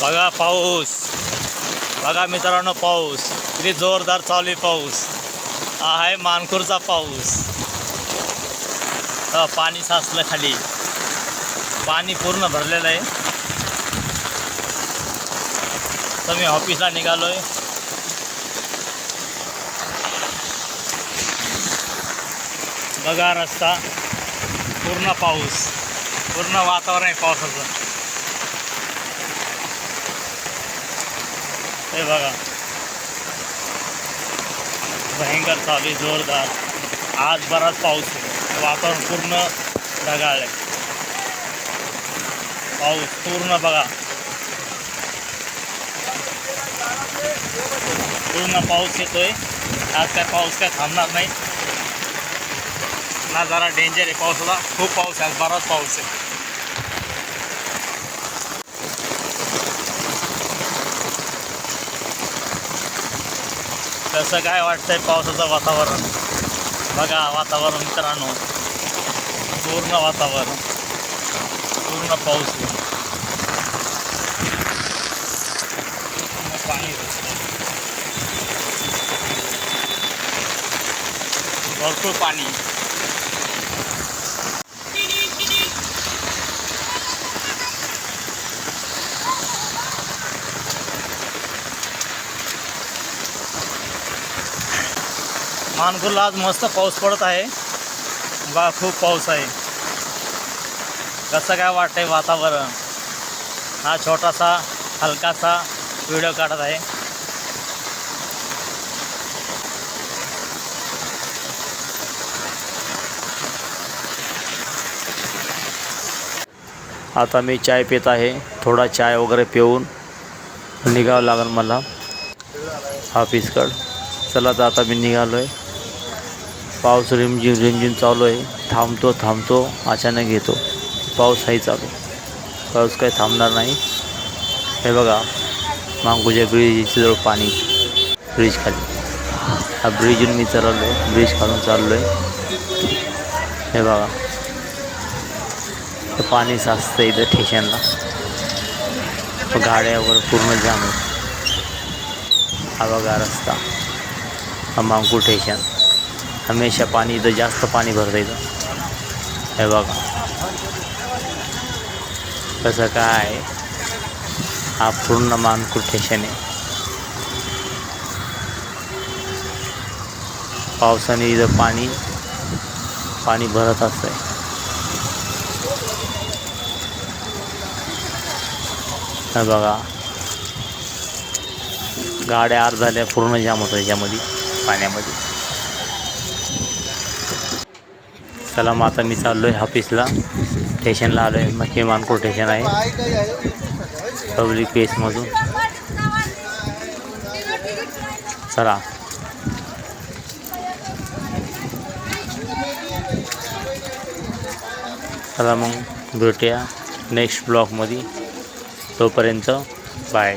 बघा पाऊस. बघा मित्रांनो पाऊस. किती जोरदार चालू आहे पाऊस. हा आहे मानखूरचा पाऊस. पाणी साचलं खाली. पाणी पूर्ण भरलेलं आहे. तर मी ऑफिसला निघालोय. बघा रस्ता. पूर्ण पाऊस. पूर्ण वातावरण आहे पावसाचं. हे भयंकर चालू जोरदार। आज बराच आहे वातावरण पूर्ण ढगाळ आहे पूर्ण बघा पूर्ण पाऊस आज काय पाऊस काय थांबणार नाही। ना जरा डेंजर आहे पावसाचा खूप पाऊस आहे आज बराच पाऊस आहे कसं काय वाटतंय पावसाचं वातावरण? बघा वातावरण मित्रांनो. पूर्ण वातावरण. पूर्ण पाऊस. पाणी भरपूर पाणी. मानखुरला आज मस्त पाऊस पडत आहे. बा खूप पाऊस आहे. कसं काय वाटतंय वातावरण? हा छोटासा हलकासा व्हिडिओ काढत आहे. आता मी चाय पित आहे. थोडा चाय वगैरे पिऊन निघावं लागेल मला. ऑफिसकडं. चला तर आता मी निघालो आहे पाऊस रिमझिम रिमझिम चालू आहे थांबतो थांबतो अचानक येतो. पाऊस आहे चालू. पाऊस काही थांबणार नाही. हे बघा मांगूच्या ब्रिजच्या जवळ पाणी ब्रिज खाली. हा ब्रिजून मी चाललो आहे ब्रिज खालून चाललो आहे हे बघा. हे पाणी साचतं इथं ठेशांना गाड्यावर पूर्ण जाम आहे. हा बघा रस्ता. हा मांगू ठेशन. हमेशा पाणी इथं जास्त पाणी भरतं इथं. हे बघा. कसं काय? हा पूर्ण मान स्टेशन आहे. पावसाने इथं पाणी पाणी भरत असतंय. हे बघा. गाड्या आर झाल्या पूर्ण जाम होतं याच्यामध्ये पाण्यामध्ये. चला मग आता मी चाललो आहे ऑफिसला स्टेशनला आलो आहे मग हे मानकोट स्टेशन आहे पब्लिक प्लेसमधून चला. चला मग भेटूया नेक्स्ट ब्लॉगमध्ये तोपर्यंत बाय